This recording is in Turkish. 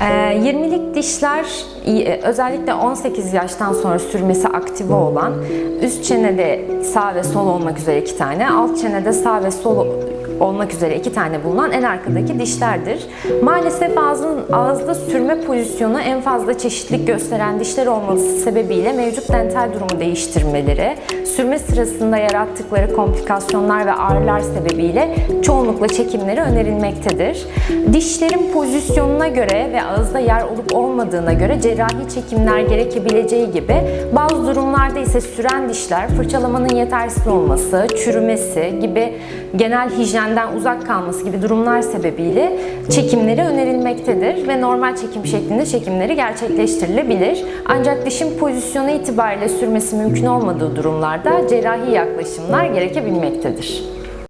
Ee, 20'lik dişler e, özellikle 18 yaştan sonra sürmesi aktive olan üst çenede sağ ve sol olmak üzere iki tane, alt çenede sağ ve sol olmak üzere iki tane bulunan en arkadaki dişlerdir. Maalesef ağzın ağızda sürme pozisyonu en fazla çeşitlilik gösteren dişler olması sebebiyle mevcut dental durumu değiştirmeleri, sürme sırasında yarattıkları komplikasyonlar ve ağrılar sebebiyle çoğunlukla çekimleri önerilmektedir. Dişlerin pozisyonuna göre ve ağızda yer olup olmadığına göre cerrahi çekimler gerekebileceği gibi bazı durumlarda ise süren dişler fırçalamanın yetersiz olması, çürümesi gibi genel hijyenden uzak kalması gibi durumlar sebebiyle çekimleri önerilmektedir ve normal çekim şeklinde çekimleri gerçekleştirilebilir. Ancak dişin pozisyonu itibariyle sürmesi mümkün olmadığı durumlarda cerrahi yaklaşımlar gerekebilmektedir.